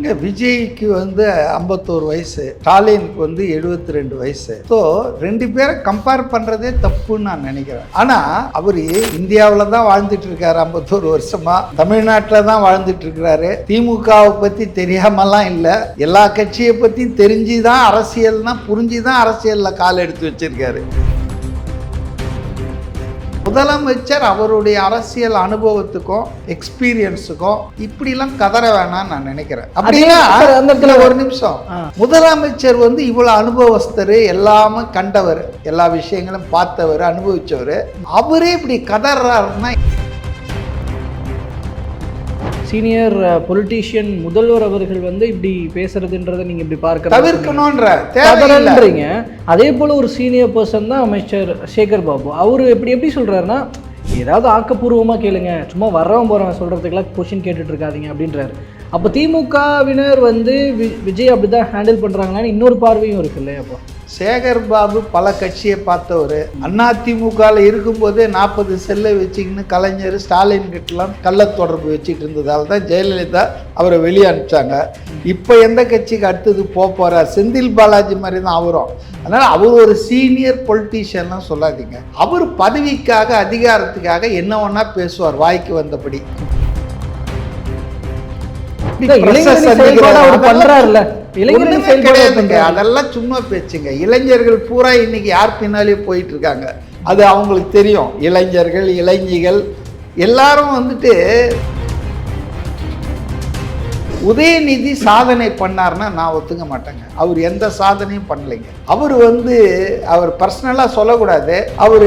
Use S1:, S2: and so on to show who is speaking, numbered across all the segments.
S1: இங்கே விஜய்க்கு வந்து ஐம்பத்தோரு வயசு ஸ்டாலினுக்கு வந்து எழுபத்தி ரெண்டு வயசு. ஸோ ரெண்டு பேரை கம்பேர் பண்ணுறதே தப்புன்னு நான் நினைக்கிறேன். ஆனால் அவர் இந்தியாவில் தான் வாழ்ந்துட்டு இருக்காரு ஐம்பத்தோரு வருஷமா. தமிழ்நாட்டில் தான் வாழ்ந்துட்டு இருக்கிறாரு திமுகவை பற்றி தெரியாமலாம் இல்லை. எல்லா கட்சியை பற்றியும் தெரிஞ்சு தான் அரசியல்னால் அரசியல்னா புரிஞ்சுதான் அரசியலில் கால் எடுத்து வச்சிருக்காரு. முதலமைச்சர் அவருடைய அரசியல் அனுபவத்துக்கும் எக்ஸ்பீரியன்ஸுக்கும் இப்படிலாம் கதற வேணாம்னு நான் நினைக்கிறேன். அப்படின்னா ஒரு நிமிஷம். முதலமைச்சர் வந்து இவ்வளவு அனுபவஸ்தர் எல்லாமே கண்டவர் எல்லா விஷயங்களும் பார்த்தவர் அனுபவிச்சவர். அவரே இப்படி கதறாருன்னா
S2: சீனியர் பொலிட்டீஷியன் முதல்வர் அவர்கள் வந்து இப்படி பேசுறதுன்றதை நீங்க இப்படி பார்க்க
S1: தவிர்க்கணும்ன்ற
S2: அதே போல ஒரு சீனியர் பர்சன் தான் அமைச்சர் சேகர் பாபு. அவர் எப்படி எப்படி சொல்றாருன்னா ஏதாவது ஆக்கப்பூர்வமா கேளுங்க. சும்மா வர்றவன் போறவன் சொல்றதுக்கெல்லாம் கொஷின் கேட்டுட்டு இருக்காதீங்க அப்படின்றாரு. அப்போ திமுகவினர் வந்து வி- விஜய் அப்படிதான் ஹேண்டில் பண்றாங்களான்னு இன்னொரு பார்வையும் இருக்குல்ல அப்போ?
S1: சேகர் பாபு பல கட்சியை பார்த்தவர். அண்ணா திமுகவில் இருக்கும்போதே நாற்பது செல்லை வச்சுக்கின்னு கலைஞர் ஸ்டாலின் கிட்டலாம் கள்ள தொடர்பு வச்சுட்டு இருந்ததால தான் ஜெயலலிதா அவரை வெளியே அனுப்பிச்சாங்க. இப்போ எந்த கட்சிக்கு அடுத்தது போக போகிறார் செந்தில் பாலாஜி மாதிரி தான் அவரும். அதனால் அவர் ஒரு சீனியர் பொலிட்டீஷியன்லாம் சொல்லாதீங்க. அவர் பதவிக்காக அதிகாரத்துக்காக என்ன ஒன்றா பேசுவார் வாய்க்கு வந்தபடி.
S2: அவர்
S1: கிடையாதுங்க. அதெல்லாம் சும்மா பேச்சுங்க. இளைஞர்கள் பூரா இன்னைக்கு யார் பின்னாலே போயிட்டு இருக்காங்க அது அவங்களுக்கு தெரியும். இளைஞர்கள் இளைஞிகள் எல்லாரும் வந்துட்டு உதயநிதி சாதனை பண்ணார்னா நான் ஒத்துக்க மாட்டேங்க. அவர் எந்த சாதனையும் பண்ணலைங்க. அவர் வந்து அவர் பர்சனலாக சொல்லக்கூடாது. அவர்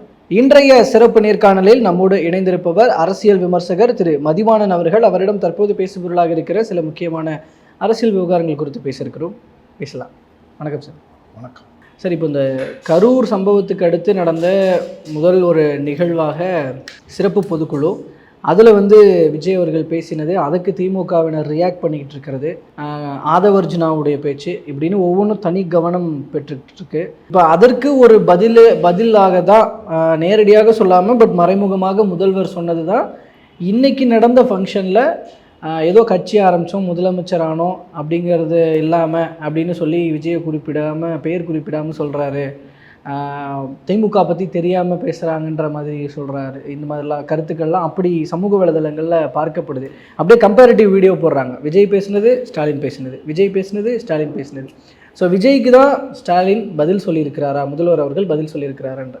S2: இன்றைய சிறப்பு நேர்காணலில் நம்மோடு இணைந்திருப்பவர் அரசியல் விமர்சகர் திரு மதிவாணன் அவர்கள். அவரிடம் தற்போது பேசுபொருளாக இருக்கிற சில முக்கியமான அரசியல் விவகாரங்கள் குறித்து பேசியிருக்கிறோம். பேசலாம். வணக்கம் சார்.
S1: வணக்கம்.
S2: சார் இப்போ இந்த கரூர் சம்பவத்துக்கு அடுத்து நடந்த முதல் ஒரு நிகழ்வாக சிறப்பு பொதுக்குழு அதில் வந்து விஜய் அவர்கள் பேசினது அதுக்கு திமுகவினர் ரியாக்ட் பண்ணிக்கிட்டு இருக்கிறது. ஆதவர்ஜினாவுடைய ஆதவர்ஜுனாவுடைய பேச்சு இப்படின்னு ஒவ்வொன்றும் தனி கவனம் பெற்றுக்கிட்டு இப்போ அதற்கு ஒரு பதில் பதிலாக தான் நேரடியாக சொல்லாமல் பட் மறைமுகமாக முதல்வர் சொன்னது தான் இன்றைக்கி நடந்த ஃபங்க்ஷனில் ஏதோ கட்சி ஆரம்பித்தோம் முதலமைச்சர் ஆனோம் அப்படிங்கிறது இல்லாமல் அப்படின்னு சொல்லி விஜயை குறிப்பிடாமல் பெயர் குறிப்பிடாமல் சொல்கிறாரு திமுக பற்றி தெரியாமல் பேசுகிறாங்கன்ற மாதிரி சொல்கிறாரு இந்த மாதிரிலாம் கருத்துக்கள்லாம் அப்படி சமூக வலைதளங்களில் பார்க்கப்படுது. அப்படியே கம்பேரிட்டிவ் வீடியோ போடுறாங்க. விஜய் பேசுனது ஸ்டாலின் பேசுனது. விஜய் பேசுனது ஸ்டாலின் பேசுனது. ஸோ விஜய்க்கு தான் ஸ்டாலின் பதில் சொல்லியிருக்கிறாரா? முதல்வர் அவர்கள் பதில் சொல்லியிருக்கிறாருன்ற.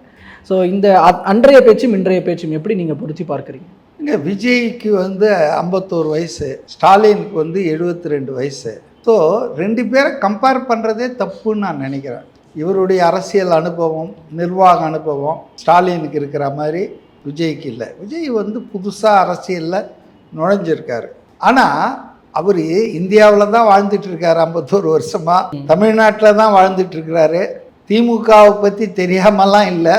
S2: ஸோ இந்த அன்றைய பேச்சும் இன்றைய பேச்சும் எப்படி நீங்கள் பொருத்தி பார்க்குறீங்க?
S1: இங்கே விஜய்க்கு வந்து ஐம்பத்தோரு வயசு ஸ்டாலினுக்கு வந்து எழுபத்தி ரெண்டு வயசு. ஸோ ரெண்டு பேரை கம்பேர் பண்ணுறதே தப்புன்னு நான் நினைக்கிறேன். இவருடைய அரசியல் அனுபவம் நிர்வாக அனுபவம் ஸ்டாலினுக்கு இருக்கிற மாதிரி விஜய்க்கு இல்லை. விஜய் வந்து புதுசாக அரசியலில் நுழைஞ்சிருக்காரு. ஆனால் அவர் இந்தியாவில் தான் வாழ்ந்துட்டு இருக்காரு ஐம்பத்தோரு வருஷமாக தமிழ்நாட்டில் தான் வாழ்ந்துட்டு இருக்கிறாரு. திமுகவை பற்றி தெரியாமலாம் இல்லை.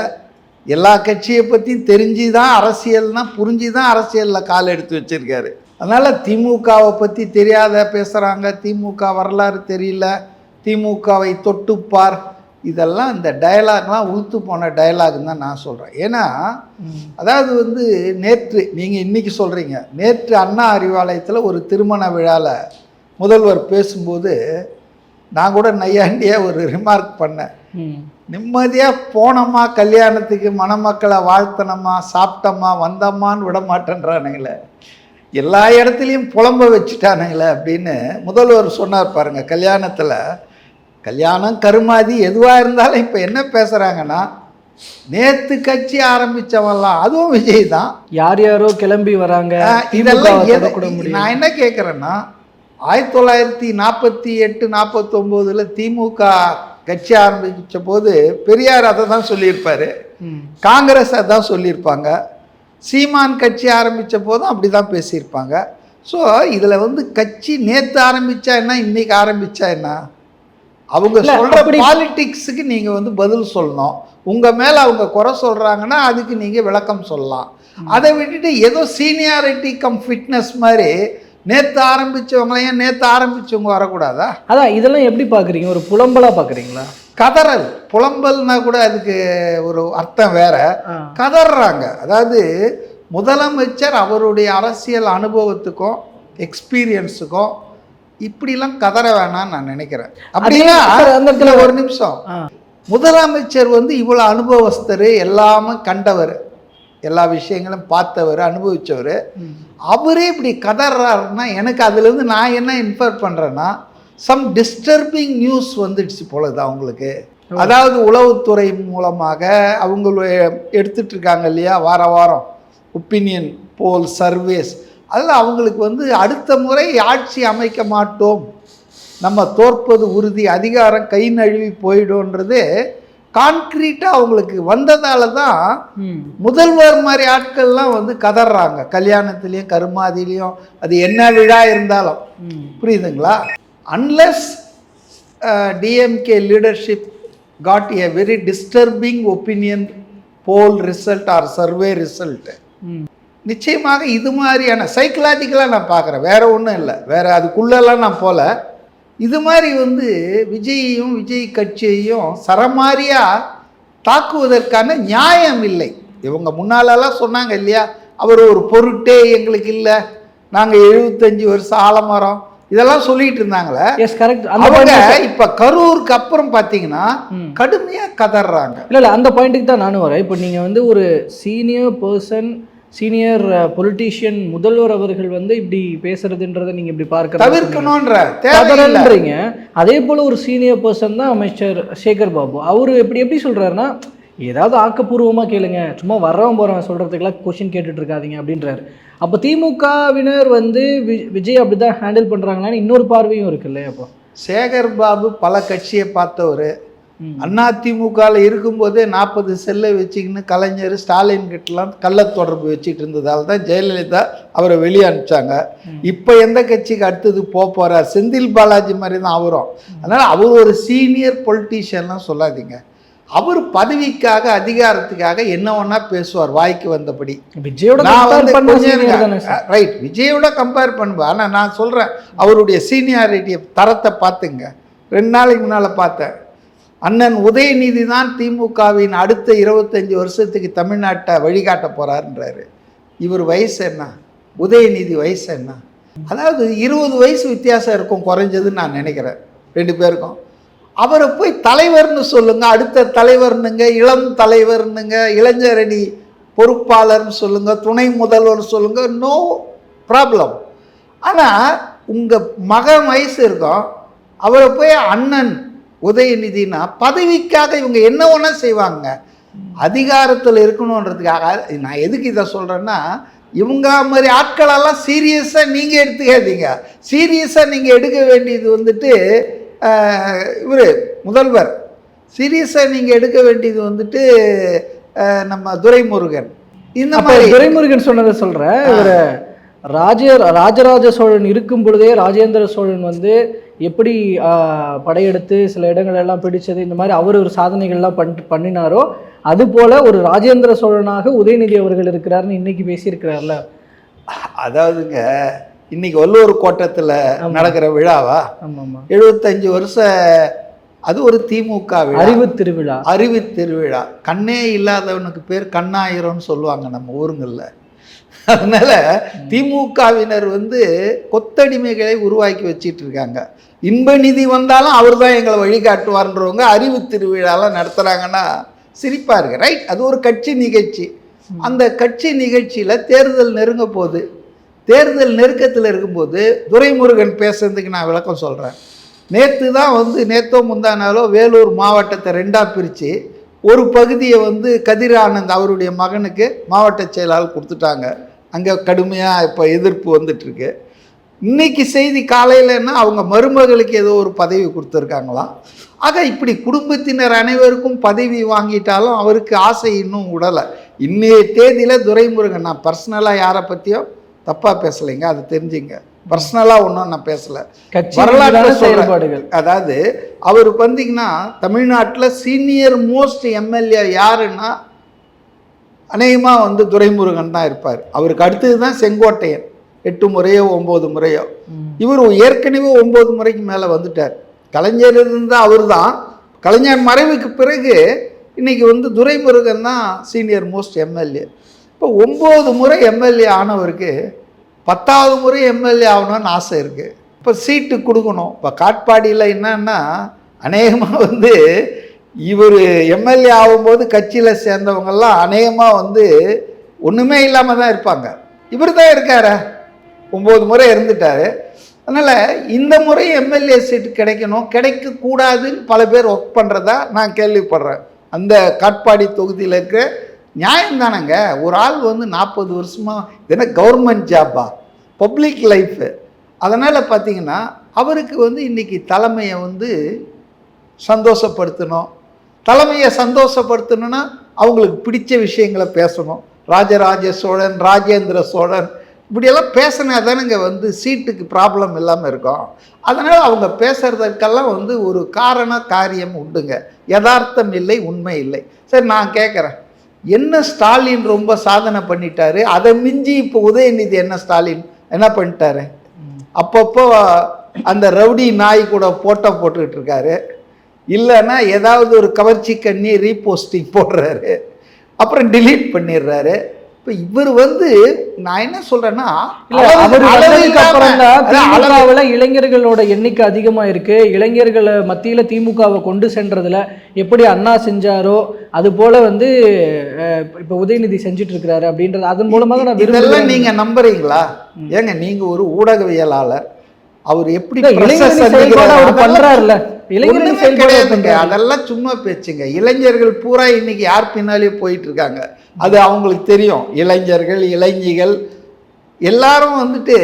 S1: எல்லா கட்சியை பற்றியும் தெரிஞ்சு தான் அரசியல்னா புரிஞ்சு தான் அரசியலில் கால் எடுத்து வச்சிருக்காரு. அதனால் திமுகவை பற்றி தெரியாத பேசுகிறாங்க திமுக வரலாறு தெரியல. திமுகவை தொட்டுப்பார். இதெல்லாம் இந்த டயலாக்லாம் உளுத்து போன டயலாக்னு தான் நான் சொல்கிறேன் ஏன்னா அதாவது வந்து நேற்று நீங்கள் இன்றைக்கி சொல்கிறீங்க நேற்று அண்ணா அறிவாலயத்தில் ஒரு திருமண விழாவில் முதல்வர் பேசும்போது நான் கூட நையாண்டியாக ஒரு ரிமார்க் பண்ணேன். நிம்மதியாக போனோமா கல்யாணத்துக்கு மணமக்களை வாழ்த்தனமா சாப்பிட்டோமா வந்தோமான்னு விட மாட்டேன்றானுங்களே எல்லா இடத்துலையும் புலம்ப வச்சுட்டானுங்களே அப்படின்னு முதல்வர் சொன்னார் பாருங்க கல்யாணத்தில். கல்யாணம் கருமாதி எதுவாக இருந்தாலும் இப்போ என்ன பேசுகிறாங்கன்னா நேற்று கட்சி ஆரம்பித்தவன்லாம் அதுவும் விஜய் தான்.
S2: யார் யாரோ கிளம்பி வராங்க
S1: இதெல்லாம் நான் என்ன கேட்குறேன்னா ஆயிரத்தி தொள்ளாயிரத்தி நாற்பத்தி எட்டு நாற்பத்தொம்போதில் திமுக கட்சி ஆரம்பிச்ச போது பெரியார் அதை தான் சொல்லியிருப்பாரு. காங்கிரஸ் அதான் சொல்லியிருப்பாங்க. சீமான் கட்சி ஆரம்பித்த போதும் அப்படி தான் பேசியிருப்பாங்க. ஸோ இதில் வந்து கட்சி நேற்று ஆரம்பித்தா என்ன இன்னைக்கு ஆரம்பித்தா என்ன? அவங்க
S2: அப்படி-
S1: பாலிட்டிக்ஸுக்கு நீங்கள் வந்து பதில் சொல்லணும். உங்கள் மேலே அவங்க குறை சொல்கிறாங்கன்னா அதுக்கு நீங்கள் விளக்கம் சொல்லலாம். அதை விட்டுட்டு ஏதோ சீனியாரிட்டி கம் ஃபிட்னஸ் மாதிரி நேற்று ஆரம்பித்தவங்களையும் நேற்று ஆரம்பித்தவங்க வரக்கூடாதா?
S2: அதான் இதெல்லாம் எப்படி பார்க்குறீங்க? ஒரு புலம்பலாக பார்க்குறீங்களா?
S1: கதறல். புலம்பல்னா கூட அதுக்கு ஒரு அர்த்தம் வேற. கதறாங்க. அதாவது முதலமைச்சர் அவருடைய அரசியல் அனுபவத்துக்கும் எக்ஸ்பீரியன்ஸுக்கும் இப்படிலாம் கதற வேணாம்னு நான் நினைக்கிறேன். அப்படின்னா
S2: சார், அந்த இடத்துல-
S1: ஒரு நிமிஷம். முதலமைச்சர் வந்து இவ்வளோ அனுபவஸ்தர் எல்லாமே கண்டவர். எல்லா விஷயங்களும் பார்த்தவர் அனுபவிச்சவர்.
S2: ம்.
S1: அவரே இப்படி கதறாருன்னா எனக்கு அதுலேருந்து நான் என்ன இன்ஃபர் பண்ணுறேன்னா சம் டிஸ்டர்பிங் நியூஸ் வந்துடுச்சு போலது அவங்களுக்கு. அதாவது உளவுத்துறை மூலமாக அவங்க எடுத்துட்டு இருக்காங்க இல்லையா? வார வாரம். ஒப்பீனியன் போல் சர்வேஸ் அதில் அவங்களுக்கு வந்து அடுத்த முறை ஆட்சி அமைக்க மாட்டோம். நம்ம தோற்பது உறுதி அதிகாரம் கை நழுவி போயிடும்ன்றது கான்க்ரீட்டாக அவங்களுக்கு வந்ததால தான் முதல்வர் மாதிரி ஆட்கள்லாம் வந்து கதறாங்க. கல்யாணத்துலேயும் கருமாதிலையும் அது என்ன விழா இருந்தாலும். புரியுதுங்களா? Unless DMK leadership got a very disturbing opinion poll result or survey result
S2: ம்.
S1: நிச்சயமாக இது மாதிரியான சைக்கலாஜிக்கலாக நான் பார்க்குறேன். வேற ஒன்றும் இல்லை. வேற அதுக்குள்ளெல்லாம் நான் போல. இது மாதிரி வந்து விஜயையும் விஜய் கட்சியையும் சரமாரியாக தாக்குவதற்கான நியாயம் இல்லை. இவங்க முன்னாலெல்லாம் சொன்னாங்க இல்லையா? அவர் ஒரு பொருட்டே எங்களுக்கு இல்லை. நாங்கள் எழுபத்தஞ்சு வருஷம் ஆலமரம். இதெல்லாம் சொல்லிட்டு இருந்தாங்களே.
S2: எஸ் கரெக்ட் அந்த
S1: அவங்க இப்ப கரூருக்கு அப்புறம் பாத்தீங்கன்னா. கடுமையா கதறாங்க.
S2: இல்லை இல்லை அந்த பாயிண்ட்டுக்கு தான் நானும் வரேன். இப்போ நீங்கள் வந்து ஒரு சீனியர் பர்சன் சீனியர் பொலிட்டீஷியன் முதல்வர் அவர்கள் வந்து இப்படி பேசுறதுன்றதை நீங்கள் இப்படி பார்க்கறது
S1: தவிர்க்கணும்ன்ற தேவையில்லை.
S2: கதறல்ன்றீங்க அதே போல் ஒரு சீனியர் பர்சன் தான் அமைச்சர் சேகர் பாபு. அவர் எப்படி எப்படி சொல்கிறாருன்னா ஏதாவது ஆக்கப்பூர்வமாக கேளுங்க. சும்மா வர்றவன் போகிறவன் சொல்கிறதுக்கெல்லாம் கொஷின் கேட்டுட்டு இருக்காதீங்க அப்படின்றாரு. அப்போ திமுகவினர் வந்து வி- விஜய் அப்படி தான் ஹேண்டில் பண்ணுறாங்களான்னு இன்னொரு பார்வையும் இருக்குல்ல அப்போ?
S1: சேகர் பாபு பல கட்சியை பார்த்தவர்.
S2: ம்.
S1: அண்ணா திமுகவில் இருக்கும்போதே நாற்பது செல்லை வச்சுக்கின்னு கலைஞர் ஸ்டாலின் கிட்டலாம் கள்ள தொடர்பு வச்சுட்டு இருந்ததால தான் ஜெயலலிதா அவரை வெளியே அனுப்பிச்சாங்க. இப்போ எந்த கட்சிக்கு அடுத்தது போக போகிறார் செந்தில் பாலாஜி மாதிரி தான் அவரும். அதனால் அவர் ஒரு சீனியர் பொலிட்டீஷியன்லாம் சொல்லாதீங்க. அவர் பதவிக்காக அதிகாரத்துக்காக என்ன ஒன்றா பேசுவார் வாய்க்கு வந்தபடி?
S2: விஜயோட
S1: ரைட் விஜயோட கம்பேர் பண்ணுவேன் ஆனால் நான் சொல்கிறேன் அவருடைய சீனியாரிட்டி தரத்தை பார்த்துங்க. ரெண்டு நாளைக்கு முன்னால் பார்த்தேன். அண்ணன் உதயநிதி தான் திமுகவின் அடுத்த இருபத்தஞ்சி வருஷத்துக்கு தமிழ்நாட்டை வழிகாட்ட போகிறாருன்றாரு இவர் வயசு என்ன? உதயநிதி வயசு என்ன? அதாவது இருபது வயசு வித்தியாசம் இருக்கும் குறைஞ்சதுன்னு நான் நினைக்கிறேன். ரெண்டு பேருக்கும். அவரை போய் தலைவர்னு சொல்லுங்கள் அடுத்த தலைவர்னுங்க இளம் தலைவர்னுங்க இளைஞரணி பொறுப்பாளர்னு சொல்லுங்கள் துணை முதல்வர் சொல்லுங்கள் நோ ப்ராப்ளம் ஆனால் உங்கள் மகன் வயசு இருக்கும் அவரை போய் அண்ணன் உதயநிதினா பதவிக்காக இவங்க என்ன ஒன்றா செய்வாங்க? அதிகாரத்தில் இருக்கணுன்றதுக்காக. நான் எதுக்கு இதை சொல்கிறேன்னா இவங்க மாதிரி ஆட்களெல்லாம் சீரியஸாக நீங்கள் எடுத்துக்காதீங்க. சீரியஸாக நீங்கள் எடுக்க வேண்டியது வந்துட்டு இவர் முதல்வர். சீரியஸாக நீங்கள் எடுக்க வேண்டியது வந்துட்டு நம்ம துரைமுருகன். இந்த மாதிரி
S2: துரைமுருகன் சொன்னதை சொல்றேன். இவர் ராஜ ராஜராஜ சோழன் இருக்கும் பொழுதே ராஜேந்திர சோழன் வந்து எப்படி படையெடுத்து சில இடங்கள் எல்லாம் பிடிச்சது இந்த மாதிரி அவர் ஒரு சாதனைகள்லாம் பண் பண்ணினாரோ அது போல ஒரு ராஜேந்திர சோழனாக உதயநிதி அவர்கள் இருக்கிறாருன்னு இன்னைக்கு பேசியிருக்கிறார்ல.
S1: அதாவதுங்க இன்னைக்கு வல்லூர் கோட்டத்தில் நடக்கிற விழாவா? எழுபத்தஞ்சு வருஷம் அது ஒரு திமுக விழா.
S2: அறிவு திருவிழா.
S1: அறிவு திருவிழா. கண்ணே இல்லாதவனுக்கு பேர் கண்ணாயிரம்னு சொல்லுவாங்க நம்ம ஊருங்களில். அதனால திமுகவினர் வந்து கொத்தடிமைகளை உருவாக்கி வச்சிட்டு இருக்காங்க இன்ப நிதி வந்தாலும் அவர் தான் எங்களை வழிகாட்டுவார்ன்றவங்க அறிவு திருவிழாலாம் நடத்துகிறாங்கன்னா சிரிப்பாக இருக்கு. ரைட் அது ஒரு கட்சி நிகழ்ச்சி. அந்த கட்சி நிகழ்ச்சியில் தேர்தல் நெருங்க போகுது தேர்தல் நெருக்கத்தில் இருக்கும்போது துரைமுருகன் பேசுறதுக்கு நான் விளக்கம் சொல்கிறேன் நேற்று தான் வந்து நேத்தோ முந்தானாலோ வேலூர் மாவட்டத்தை ரெண்டாக பிரித்து ஒரு பகுதியை வந்து கதிரானந்த் அவருடைய மகனுக்கு மாவட்ட செயலாளர் கொடுத்துட்டாங்க. அங்கே கடுமையாக இப்போ எதிர்ப்பு வந்துட்டுருக்கு. இன்னைக்கு செய்தி காலையிலன்னா அவங்க மருமகளுக்கு ஏதோ ஒரு பதவி கொடுத்துருக்காங்களாம். ஆக இப்படி குடும்பத்தினர் அனைவருக்கும் பதவி வாங்கிட்டாலும் அவருக்கு ஆசை இன்னும் விடலை இன்னைய தேதியில் துரைமுருகன் நான் பர்சனலாக யாரை பற்றியும் தப்பாக பேசலைங்க அது தெரிஞ்சுங்க. பர்சனலாக ஒன்றும் நான் பேசலை. வரலாற்று.
S2: செயல்பாடுகள்?
S1: அதாவது அவருக்கு வந்தீங்கன்னா தமிழ்நாட்டில் சீனியர் மோஸ்ட் எம்எல்ஏ யாருன்னா அநேகமாக வந்து துரைமுருகன் தான் இருப்பார். அவருக்கு அடுத்தது தான் செங்கோட்டையன். எட்டு முறையோ ஒம்பது முறையோ. இவர் ஏற்கனவே ஒம்பது முறைக்கு மேலே வந்துட்டார். கலைஞர் இருந்தால் அவர் தான் கலைஞர் மறைவுக்கு பிறகு இன்னைக்கு வந்து துரைமுருகன் தான் சீனியர் மோஸ்ட் எம்எல்ஏ இப்போ ஒம்பது முறை எம்எல்ஏ ஆனவருக்கு பத்தாவது முறை எம்எல்ஏ ஆகணும்னு ஆசை இருக்குது இப்போ சீட்டு கொடுக்கணும். இப்போ காட்பாடியில் என்னன்னா அநேகமாக வந்து இவர் எம்எல்ஏ ஆகும்போது கட்சியில் சேர்ந்தவங்கெல்லாம் அநேகமாக வந்து ஒன்றுமே இல்லாமல் தான் இருப்பாங்க. இவர் தான் இருக்கார? ஒம்பது முறை இருந்துட்டாரு அதனால் இந்த முறை எம்எல்ஏ சீட்டு கிடைக்கணும். கிடைக்கக்கூடாதுன்னு பல பேர் ஒர்க் பண்ணுறதா நான் கேள்விப்படுறேன். அந்த காட்பாடி தொகுதியில் இருக்க நியாயம்தானங்க ஒரு ஆள் வந்து நாற்பது வருஷமாக இதுனா கவர்மெண்ட் ஜாப்பா பப்ளிக் லைஃபு அதனால் பார்த்தீங்கன்னா அவருக்கு வந்து இன்றைக்கி தலைமையை வந்து சந்தோஷப்படுத்தணும். தலைமையை சந்தோஷப்படுத்தணும்னா அவங்களுக்கு பிடிச்ச விஷயங்களை பேசணும். ராஜராஜ சோழன் ராஜேந்திர சோழன் இப்படியெல்லாம் பேசினா தானேங்க வந்து சீட்டுக்கு ப்ராப்ளம் இல்லாமல் இருக்கும். அதனால் அவங்க பேசுகிறதுக்கெல்லாம் வந்து ஒரு காரண காரியம் உண்டுங்க. யதார்த்தம் இல்லை உண்மை இல்லை. சரி நான் கேட்குறேன் என்ன ஸ்டாலின் ரொம்ப சாதனை பண்ணிட்டாரு? அதை மிஞ்சி இப்போ உதயநிதி என்ன ஸ்டாலின்? என்ன பண்ணிட்டாரு? அப்பப்போ அந்த ரவுடி நாய் கூட போட்டோ போட்டுக்கிட்டு இருக்காரு. இல்லைன்னா ஏதாவது ஒரு கவர்ச்சி கண்ணி ரீபோஸ்டிங் போடுறாரு. அப்புறம் delete பண்ணிடுறாரு. இப்போ இவர் வந்து நான் என்ன சொல்றேன்னா
S2: இல்ல
S1: அளவு-
S2: அவர்
S1: அளவு
S2: வந்ததுக்கு
S1: இல்லாம-
S2: அப்புறம் தான்
S1: அதான் அளவு-
S2: திமுகவுல இளைஞர்களோட எண்ணிக்கை அதிகமா இருக்கு. இளைஞர்களை மத்தியில திமுகவை கொண்டு சென்றதுல எப்படி அண்ணா செஞ்சாரோ அது போல வந்து இப்ப உதயநிதி செஞ்சுட்டு இருக்கிறாரு அப்படின்றது அதன் மூலமாக நான்
S1: இதெல்லாம்
S2: விரும்புகிறேன்
S1: நீங்க நம்புறீங்களா? ஏங்க நீங்க ஒரு ஊடகவியலாளர். அவர் எப்படி
S2: பண்றாருல்ல. அவர்
S1: கிடையாதுங்க. அதெல்லாம் சும்மா பேச்சுங்க. இளைஞர்கள் பூரா இன்னைக்கு யார் பின்னாலே போயிட்டு இருக்காங்க அது அவங்களுக்கு தெரியும். இளைஞர்கள் இளைஞிகள் எல்லாரும் வந்துட்டு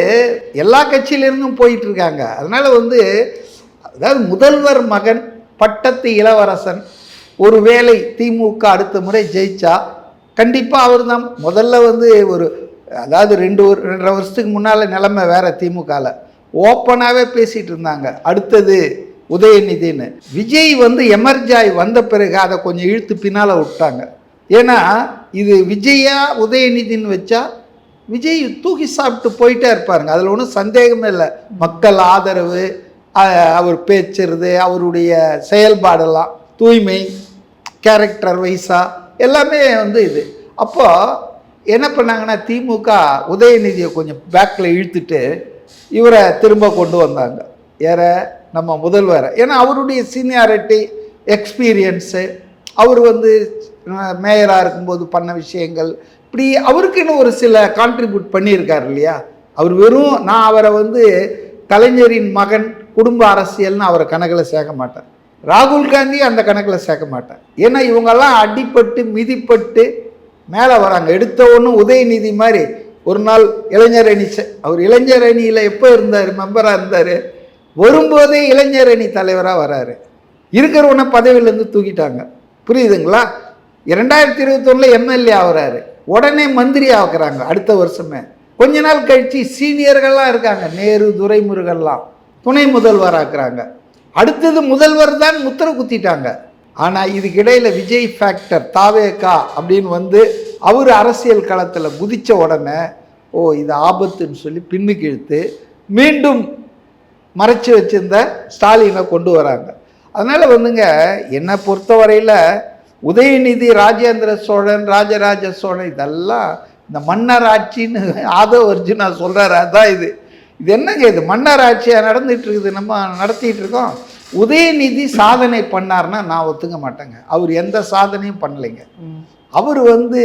S1: எல்லா கட்சியிலிருந்தும் போயிட்டு இருக்காங்க அதனால வந்து அதாவது முதல்வர் மகன் பட்டத்து இளவரசன் ஒருவேளை திமுக அடுத்த முறை ஜெயிச்சா கண்டிப்பாக அவர் தான் முதல்ல வந்து ஒரு அதாவது ரெண்டு ஒரு ரெண்டரை வருஷத்துக்கு முன்னால் நிலைமை வேற திமுகவில் ஓப்பனாகவே பேசிகிட்டு இருந்தாங்க. அடுத்தது உதயநிதின்னு விஜய் வந்து எமர்ஜாய் வந்த பிறகு அதை கொஞ்சம் இழுத்து பின்னால் விட்டாங்க. ஏன்னா இது விஜயா உதயநிதின்னு வச்சா விஜய் தூக்கி சாப்பிட்டு போயிட்டே இருப்பாருங்க. அதில் ஒன்றும் சந்தேகமே இல்லை. மக்கள் ஆதரவு அவர் பேச்சுறது அவருடைய செயல்பாடெல்லாம் தூய்மை கேரக்டர் வைஸா எல்லாமே வந்து இது. அப்போது என்ன பண்ணாங்கன்னா திமுக உதயநிதியை கொஞ்சம் பேக்கில் இழுத்துட்டு இவரை திரும்ப கொண்டு வந்தாங்க. யார? நம்ம முதல்வர். ஏன்னா அவருடைய சீனியாரிட்டி எக்ஸ்பீரியன்ஸு அவர் வந்து மேயராக இருக்கும்போது பண்ண விஷயங்கள் இப்படி அவருக்குன்னு ஒரு சில கான்ட்ரிபியூட் பண்ணியிருக்கார் இல்லையா? அவர் வெறும் நான் அவரை வந்து கலைஞரின் மகன் குடும்ப அரசியல்னு அவரை கணக்கில் சேர்க்க மாட்டேன் ராகுல் காந்தி அந்த கணக்கில் சேர்க்க மாட்டேன் ஏன்னா இவங்கெல்லாம் அடிப்பட்டு மிதிப்பட்டு மேலே வராங்க. எடுத்த ஒன்று உதயநிதி மாதிரி ஒரு நாள் இளைஞர் அணி செ- அவர் இளைஞர் அணியில் எப்போ இருந்தார்? மெம்பராக இருந்தார்? வரும்போதே இளைஞர் அணி தலைவராக வராரு. இருக்கிறவனை பதவியிலேருந்து தூக்கிட்டாங்க. புரியுதுங்களா? இரண்டாயிரத்தி இருபத்தொன்னில் எம்எல்ஏ ஆகிறாரு. உடனே மந்திரி ஆக்குறாங்க அடுத்த வருஷமே. கொஞ்ச நாள் கழிச்சு சீனியர்கள்லாம் இருக்காங்க. நேரு துரைமுருகன்லாம். துணை முதல்வர் ஆக்குறாங்க. அடுத்தது முதல்வர் தான் முத்திரை குத்திட்டாங்க. ஆனால் இதுக்கிடையில் விஜய் ஃபேக்டர் தாவேக்கா அப்படின்னு வந்து அவர் அரசியல் களத்தில் குதித்த உடனே ஓ இது ஆபத்துன்னு சொல்லி பின்னுக்கு இழுத்து மீண்டும் மறைச்சு வச்சிருந்த ஸ்டாலினை கொண்டு வராங்க. அதனால் வந்துங்க என்னை பொறுத்தவரையில் உதயநிதி ராஜேந்திர சோழன் ராஜராஜ சோழன் இதெல்லாம் இந்த மன்னர் ஆட்சின்னு ஆதவ அர்ஜுனா சொல்கிறாரு அதான் இது. இது என்னங்க இது? மன்னர் ஆட்சியாக நடந்துட்டு இருக்குது? நம்ம நடத்திட்டு இருக்கோம். உதயநிதி சாதனை பண்ணார்னா நான் ஒத்துக்க மாட்டேங்க. அவர் எந்த சாதனையும் பண்ணலைங்க. அவர் வந்து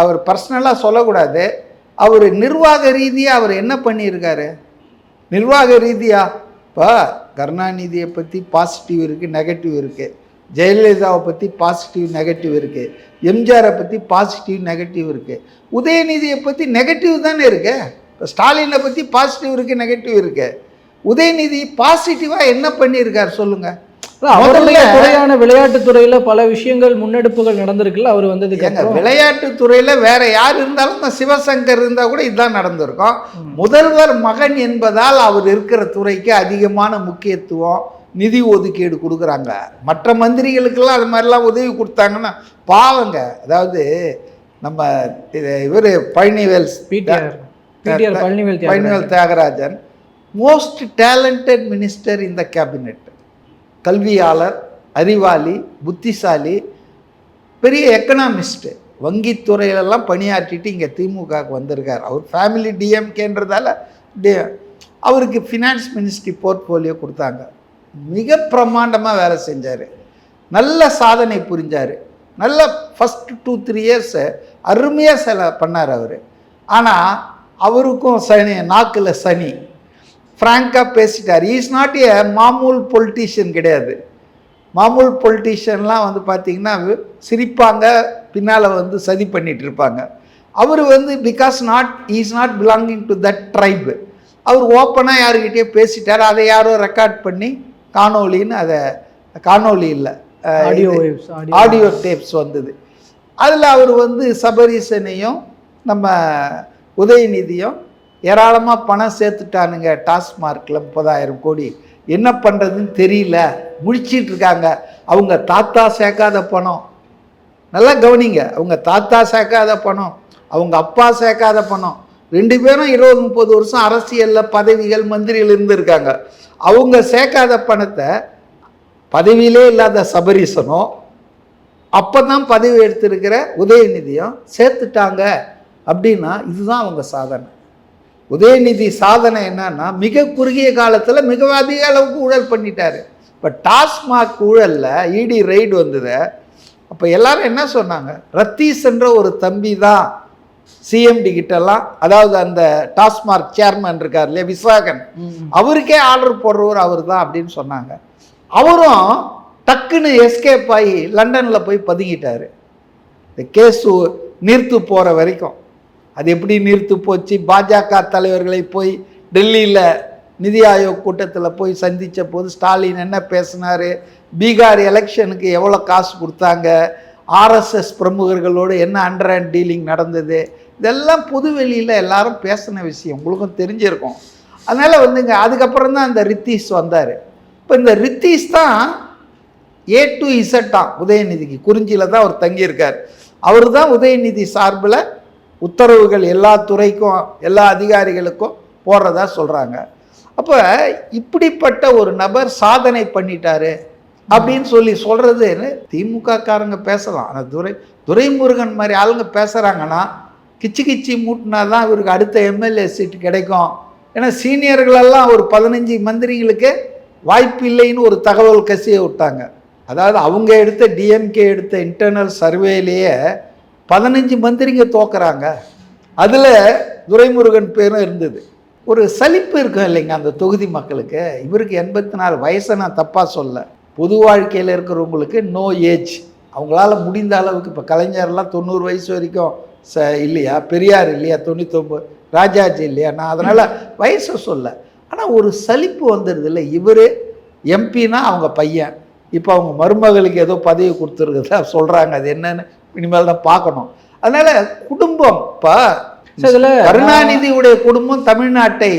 S1: அவர் பர்சனலாக சொல்லக்கூடாது. அவர் நிர்வாக ரீதியாக அவர் என்ன பண்ணியிருக்காரு? நிர்வாக ரீதியா? இப்போ கருணாநிதியை பற்றி பாசிட்டிவ் இருக்குது நெகட்டிவ் இருக்குது ஜெயலலிதாவை பற்றி பாசிட்டிவ் நெகட்டிவ் இருக்குது எம்ஜிஆரை பற்றி பாசிட்டிவ் நெகட்டிவ் இருக்குது உதயநிதியை பற்றி நெகட்டிவ் தானே இருக்கு. ஸ்டாலினை பற்றி பாசிட்டிவ் இருக்குது நெகட்டிவ் இருக்குது உதயநிதி பாசிட்டிவாக என்ன பண்ணியிருக்கார் சொல்லுங்கள்
S2: அவருடைய துறையான விளையாட்டுத் துறையில பல விஷயங்கள் முன்னெடுப்புகள் நடந்திருக்குல்ல அவர் வந்ததுக்கு
S1: எங்க
S2: அப்புறம்?
S1: விளையாட்டுத் துறையில வேற யார் இருந்தாலும் இந்த சிவசங்கர் இருந்தா கூட இதுதான் நடந்திருக்கும். முதல்வர் மகன் என்பதால் அவர் இருக்கிற துறைக்கு அதிகமான முக்கியத்துவம் நிதி ஒதுக்கீடு கொடுக்குறாங்க. மற்ற மந்திரிகளுக்கெல்லாம் அது மாதிரிலாம் உதவி கொடுத்தாங்கன்னா பாவங்க. அதாவது நம்ம இவர் Palanivel
S2: PTR Palanivel.
S1: Palanivel Thiagarajan. Most talented minister இந்த கேபினெட் கல்வியாளர் அறிவாளி புத்திசாலி பெரிய எக்கனாமிஸ்ட்டு வங்கித்துறையிலெல்லாம் பணியாற்றிட்டு இங்கே திமுகவுக்கு வந்திருக்கார். அவர் ஃபேமிலி டிஎம்கேன்றதால டி அவருக்கு ஃபினான்ஸ் மினிஸ்ட்ரி போர்ட்ஃபோலியோ கொடுத்தாங்க. மிக பிரம்மாண்டமாக வேலை செஞ்சார். நல்ல சாதனை புரிஞ்சார். நல்ல ஃபஸ்ட் டூ த்ரீ இயர்ஸு அருமையாக செல பண்ணார் அவர். ஆனால் அவருக்கும் சனி நாக்கில் சனி. ஃப்ராங்காக பேசிட்டார். இஸ் நாட் ஏ மாமூல் பொலிட்டீஷியன் கிடையாது. மாமூல் பொலிட்டீஷியன்லாம் வந்து பார்த்திங்கன்னா சிரிப்பாங்க பின்னால் வந்து சதி பண்ணிட்டு இருப்பாங்க. அவர் வந்து because not is not belonging to that tribe அவர் ஓப்பனாக யாருக்கிட்டே பேசிட்டார். அதை யாரோ ரெக்கார்ட் பண்ணி காணொளின்னு அதை காணொளி இல்லை.
S2: ஆடியோ
S1: ஆடியோ டேப்ஸ் வந்தது. அதில் அவர் வந்து சபரீசனையும் நம்ம உதயநிதியும் ஏராளமாக பணம் சேர்த்துட்டானுங்க. டாஸ்மார்க்கில் முப்பதாயிரம் கோடி. என்ன பண்ணுறதுன்னு தெரியல. முழிச்சிட்டு இருக்காங்க. அவங்க தாத்தா சேர்க்காத பணம். நல்லா கவனிங்க. அவங்க தாத்தா சேர்க்காத பணம். அவங்க அப்பா சேர்க்காத பணம். ரெண்டு பேரும் இருபது முப்பது வருஷம் அரசியலில் பதவிகள் மந்திரிகள் இருந்திருக்காங்க. அவங்க சேர்க்காத பணத்தை பதவியிலே இல்லாத சபரீசனும் அப்போ தான் பதவி எடுத்திருக்கிற உதயநிதியும் சேர்த்துட்டாங்க. அப்படின்னா இதுதான் அவங்க சாதனை. உதயநிதி சாதனை என்னன்னா மிக குறுகிய காலத்தில் மிக அதிக அளவுக்கு ஊழல் பண்ணிட்டாரு. இப்போ டாஸ்மாக் ஊழலில் இடி ரைடு வந்தது. அப்போ எல்லாரும் என்ன சொன்னாங்க? ரத்தீஸ் என்ற ஒரு தம்பி தான் சிஎம்டி கிட்டலாம். அதாவது அந்த டாஸ்மார்க் சேர்மன் இருக்கார் இல்லையா விசாகன் அவருக்கே ஆர்டர் போடுறவர் அவர் தான் அப்படின்னு சொன்னாங்க. அவரும் டக்குன்னு எஸ்கேப் ஆகி லண்டனில் போய் பதுங்கிட்டாரு. இந்த கேஸு நீர்த்து போகிற வரைக்கும். அது எப்படி நிறுத்து போச்சு? பாஜக தலைவர்களை போய் டெல்லியில் நிதி ஆயோக் கூட்டத்தில் போய் சந்தித்த போது ஸ்டாலின் என்ன பேசினார்? பீகார் எலெக்ஷனுக்கு எவ்வளோ காசு கொடுத்தாங்க? ஆர்எஸ்எஸ் பிரமுகர்களோடு என்ன அண்டர் அண்ட் டீலிங் நடந்தது? இதெல்லாம் பொதுவெளியில் எல்லாரும் பேசின விஷயம். உங்களுக்கும் தெரிஞ்சிருக்கும். அதனால் வந்துங்க அதுக்கப்புறம் தான் இந்த ரித்தீஷ் வந்தார். இப்போ இந்த ரித்தீஷ் தான் ஏ டு இசட்டான் உதயநிதிக்கு குறிஞ்சியில் தான் அவர் தங்கியிருக்கார். அவர் தான் உதயநிதி சார்பில் உத்தரவுகள் எல்லா துறைக்கும் எல்லா அதிகாரிகளுக்கும் போடுறதா சொல்கிறாங்க அப்போ இப்படிப்பட்ட ஒரு நபர் சாதனை பண்ணிட்டாரு அப்படின்னு சொல்லி சொல்கிறதுன்னு திமுக காரங்க பேசலாம். ஆனால் துரை துரைமுருகன் மாதிரி ஆளுங்க பேசுகிறாங்கன்னா கிச்சு கிச்சி மூட்டினா தான் இவருக்கு அடுத்த எம்எல்ஏ சீட்டு கிடைக்கும். ஏன்னா சீனியர்களெல்லாம் ஒரு பதினஞ்சு மந்திரிகளுக்கு வாய்ப்பு இல்லைன்னு ஒரு தகவல் கசிய விட்டாங்க. அதாவது அவங்க எடுத்த டிஎம்கே எடுத்த இன்டர்னல் சர்வேலேயே பதினஞ்சு மந்திரிங்க தோக்குறாங்க. அதில் துரைமுருகன் பேரும் இருந்தது. ஒரு சலிப்பு இருக்கும் இல்லைங்க அந்த தொகுதி மக்களுக்கு. இவருக்கு எண்பத்தி நாலு வயசை நான் தப்பாக சொல்ல. பொது வாழ்க்கையில் இருக்கிறவங்களுக்கு நோ ஏஜ் அவங்களால முடிந்த அளவுக்கு இப்போ கலைஞர்லாம் தொண்ணூறு வயசு வரைக்கும் ச இல்லையா? பெரியார் இல்லையா? தொண்ணூத்தொம்பது ராஜாஜி இல்லையா? நான் அதனால் வயசை சொல்ல. ஆனால் ஒரு சலிப்பு வந்துடுது இல்லை. இவர் எம்பினா அவங்க பையன். இப்போ அவங்க மருமகளுக்கு ஏதோ பதவி கொடுத்துருக்குதா சொல்கிறாங்க அது என்னன்னு இனிமேல் தான் பார்க்கணும். அதனால் குடும்பம் இப்போ கருணாநிதியுடைய குடும்பம் தமிழ்நாட்டை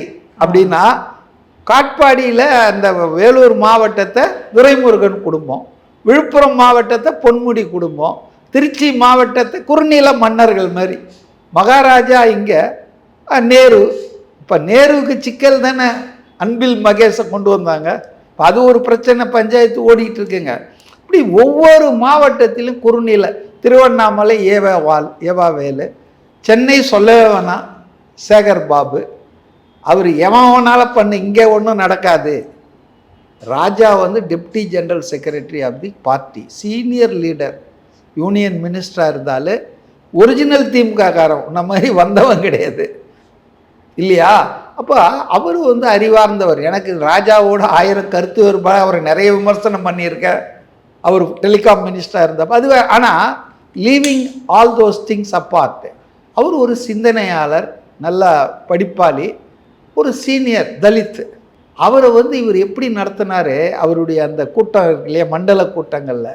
S1: அப்படின்னா காட்பாடியில் அந்த வேலூர் மாவட்டத்தை துரைமுருகன் குடும்பம் விழுப்புரம் மாவட்டத்தை பொன்முடி குடும்பம் திருச்சி மாவட்டத்தை குறுநில மன்னர்கள் மாதிரி. மகாராஜா இங்கே நேரு. இப்போ நேருவுக்கு சிக்கல் தானே? அன்பில் மகேஷை கொண்டு வந்தாங்க. இப்போ அது ஒரு பிரச்சனை பஞ்சாயத்து ஓடிட்டு இருக்குங்க. இப்படி ஒவ்வொரு மாவட்டத்திலும் குறுநில திருவண்ணாமலை ஏவாவால் ஏவாவேலு சென்னை சொல்லவே வேணாம் சேகர் பாபு. அவர் எவனால பண்ணு இங்கே ஒன்றும் நடக்காது. ராஜா வந்து deputy general secretary of the party senior leader union மினிஸ்டராக இருந்தாலும் ஒரிஜினல் திமுககாரம் இந்த மாதிரி வந்தவன் கிடையாது. இல்லையா? அப்போ அவர் வந்து அறிவார்ந்தவர். எனக்கு ராஜாவோட ஆயிரம் கருத்து வருபா அவர் நிறைய விமர்சனம் பண்ணியிருக்கேன். அவர் டெலிகாம் மினிஸ்டராக இருந்தப்போ அது ஆனால் leaving all those things apart அவர் ஒரு சிந்தனையாளர் நல்ல படிப்பாளி ஒரு சீனியர் தலித். அவரை வந்து இவர் எப்படி நடத்தினாரு அவருடைய அந்த கூட்டம் இருக்கு இல்லையா மண்டல கூட்டங்களில்.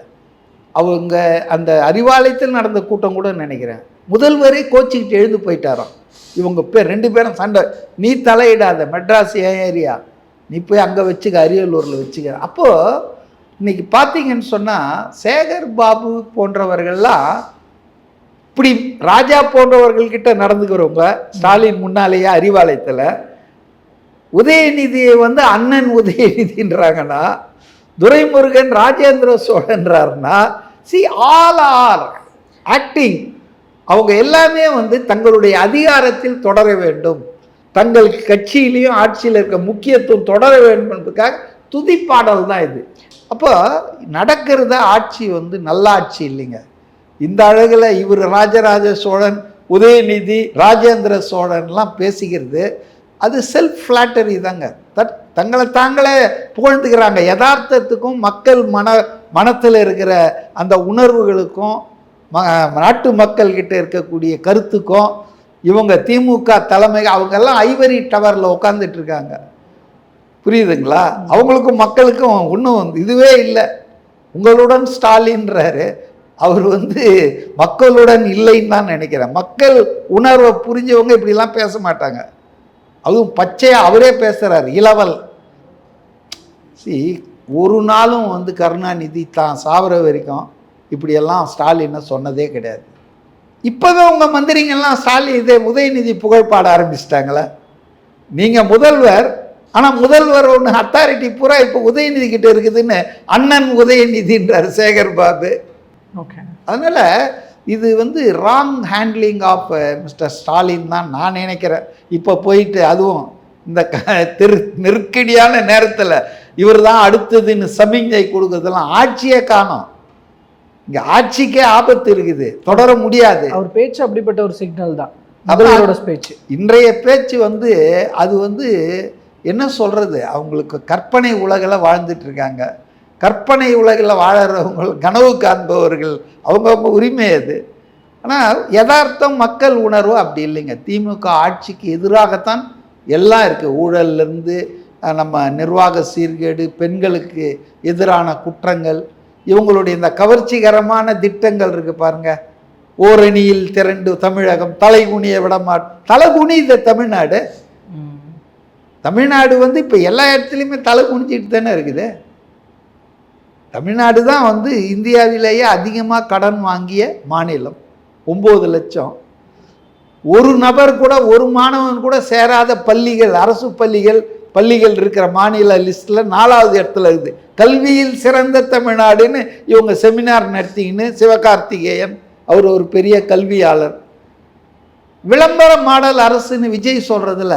S1: அவங்க அந்த அறிவாலயத்தில் நடந்த கூட்டம் கூட நினைக்கிறேன். முதல்வரே கோச்சிக்கிட்டு எழுந்து போயிட்டாராம். இவங்க பேர் ரெண்டு பேரும் சண்டை. நீ தலையிடாத மெட்ராஸ் ஏன் ஏரியா. நீ போய் அங்கே வச்சுக்க அரியலூரில் வச்சுக்க. அப்போது இன்னைக்கு பார்த்தீங்கன்னு சொன்னால் சேகர் பாபு போன்றவர்கள்லாம் இப்படி ராஜா போன்றவர்கள்கிட்ட நடந்துக்கிறவங்க ஸ்டாலின் முன்னாலேயே அறிவாலயத்தில் உதயநிதியை வந்து அண்ணன் உதயநிதின்றாங்கன்னா துரைமுருகன் ராஜேந்திர சோழன்றார்னா சி ஆல் ஆர் ஆக்டிங் அவங்க எல்லாமே வந்து தங்களுடைய அதிகாரத்தில் தொடர வேண்டும். தங்கள் கட்சியிலையும் ஆட்சியில் இருக்க முக்கியத்துவம் தொடர வேண்டும் என்பதுக்காக துதிப்பாடல் தான் இது. அப்போ நடக்கிறத ஆட்சி வந்து நல்ல ஆட்சி இல்லைங்க. இந்த அழகில் இவர் ராஜராஜ சோழன் உதயநிதி ராஜேந்திர சோழன்லாம் பேசிக்கிறது அது செல்ஃப் ஃப்ளாட்டரி தாங்க. தட் தங்களை தாங்களே புகழ்ந்துக்கிறாங்க. யதார்த்தத்துக்கும் மக்கள் மன மனத்தில் இருக்கிற அந்த உணர்வுகளுக்கும் ம நாட்டு மக்கள்கிட்ட இருக்கக்கூடிய கருத்துக்கும் இவங்க திமுக தலைமை அவங்கெல்லாம் ஐவரி டவரில் உட்காந்துட்டு இருக்காங்க. புரியுதுங்களா? அவங்களுக்கும் மக்களுக்கும் ஒன்றும் இதுவே இல்லை. உங்களுடன் ஸ்டாலின்றாரு. அவர் வந்து மக்களுடன் இல்லைன்னு தான் நினைக்கிறேன். மக்கள் உணர்வை புரிஞ்சவங்க இப்படிலாம் பேச மாட்டாங்க. அதுவும் பச்சையாக அவரே பேசுகிறார் இளவல். சி ஒரு நாளும் வந்து கருணாநிதி தான் சாவர வரைக்கும் இப்படியெல்லாம் ஸ்டாலினை சொன்னதே கிடையாது. இப்போவே உங்கள் மந்திரிங்கெல்லாம் ஸ்டாலின் இதே உதயநிதி புகழ் பாட ஆரம்பிச்சிட்டாங்களே. நீங்கள் முதல்வர் ஆனால் முதல்வர் ஒன்று அத்தாரிட்டி பூரா இப்போ உதயநிதி கிட்ட இருக்குதுன்னு அண்ணன் உதயநிதின்றார் சேகர் பாபு.
S2: ஓகே
S1: அதனால் இது வந்து wrong handling of mister Stalin தான் நான் நினைக்கிறேன். இப்போ போயிட்டு அதுவும் இந்த க திரு நெருக்கடியான நேரத்தில் இவர் தான் அடுத்ததுன்னு சமிஞ்சை கொடுக்கறதெல்லாம் ஆட்சியே காணோம். இங்கே ஆட்சிக்கே ஆபத்து இருக்குது. தொடர முடியாது.
S2: அவர் பேச்சு அப்படிப்பட்ட ஒரு சிக்னல் தான். முதல்வரோட பேச்சு.
S1: இன்றைய பேச்சு வந்து அது வந்து என்ன சொல்கிறது அவங்களுக்கு கற்பனை உலகில் வாழ்ந்துட்டு இருக்காங்க கற்பனை உலகில் வாழறவங்க கனவு காண்பவர்கள் அவங்கவுங்க உரிமை அது. ஆனால் யதார்த்தம் மக்கள் உணர்வு அப்படி இல்லைங்க. திமுக ஆட்சிக்கு எதிராகத்தான் எல்லாம் இருக்குது ஊழல்லேருந்து நம்ம நிர்வாக சீர்கேடு பெண்களுக்கு எதிரான குற்றங்கள் இவங்களுடைய இந்த கவர்ச்சிகரமான திட்டங்கள் இருக்குது பாருங்கள் ஓரணியில் திரண்டு தமிழகம் தலைகுனிய விடமாட் தலைகுனி இந்த தமிழ்நாடு தமிழ்நாடு வந்து இப்போ எல்லா இடத்துலையுமே தலை குனிஞ்சிட்டு தானே இருக்குது. தமிழ்நாடு தான் வந்து இந்தியாவிலேயே அதிகமாக கடன் வாங்கிய மாநிலம். ஒம்பது லட்சம். ஒரு நபர் கூட ஒரு மாணவன் கூட சேராத பள்ளிகள் அரசு பள்ளிகள் பள்ளிகள் இருக்கிற மாநில லிஸ்ட்டில் நாலாவது இடத்துல இருக்குது. கல்வியில் சிறந்த தமிழ்நாடுன்னு இவங்க செமினார் நடத்திக்கின்னு சிவகார்த்திகேயன் அவர் ஒரு பெரிய கல்வியாளர். விளம்பர மாடல் அரசுன்னு விஜய் சொல்கிறதுல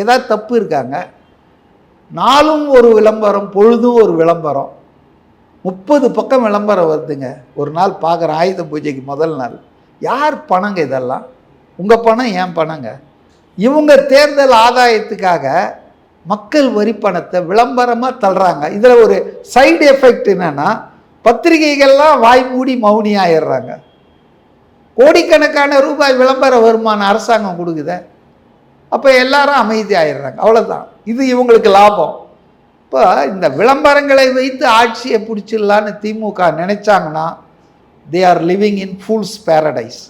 S1: ஏதாவது தப்பு இருக்காங்க? நாளும் ஒரு விளம்பரம் பொழுதும் ஒரு விளம்பரம். முப்பது பக்கம் விளம்பரம் வருதுங்க. ஒரு நாள் பார்க்குற ஆயுத பூஜைக்கு முதல் நாள். யார் பணங்க இதெல்லாம்? உங்கள் பணம் ஏன் பணங்க. இவங்க தேர்தல் ஆதாயத்துக்காக மக்கள் வரி பணத்தை விளம்பரமாக தள்ளுறாங்க. இதில் ஒரு சைடு எஃபெக்ட் என்னன்னா பத்திரிகைகள்லாம் வாய் மூடி மௌனி ஆயிடுறாங்க. கோடிக்கணக்கான ரூபாய் விளம்பர வருமானம் அரசாங்கம் கொடுக்குதே. அப்போ எல்லாரும் அமைதி ஆயிடுறாங்க அவ்வளோதான் இது இவங்களுக்கு லாபம். இப்போ இந்த விளம்பரங்களை வைத்து ஆட்சியை பிடிச்சிடலான்னு திமுக நினைச்சாங்கன்னா they are living in fool's paradise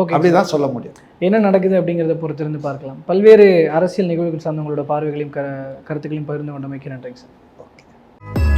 S2: okay
S1: அப்படி தான் சொல்ல முடியும்.
S2: என்ன நடக்குது அப்படிங்கிறத பொறுத்திருந்து பார்க்கலாம். பல்வேறு அரசியல் நிகழ்வுகள் சார்ந்த உங்களோட பார்வைகளையும் க கருத்துக்களையும் பகிர்ந்து கொண்டமைக்கு நன்றிங்க சார்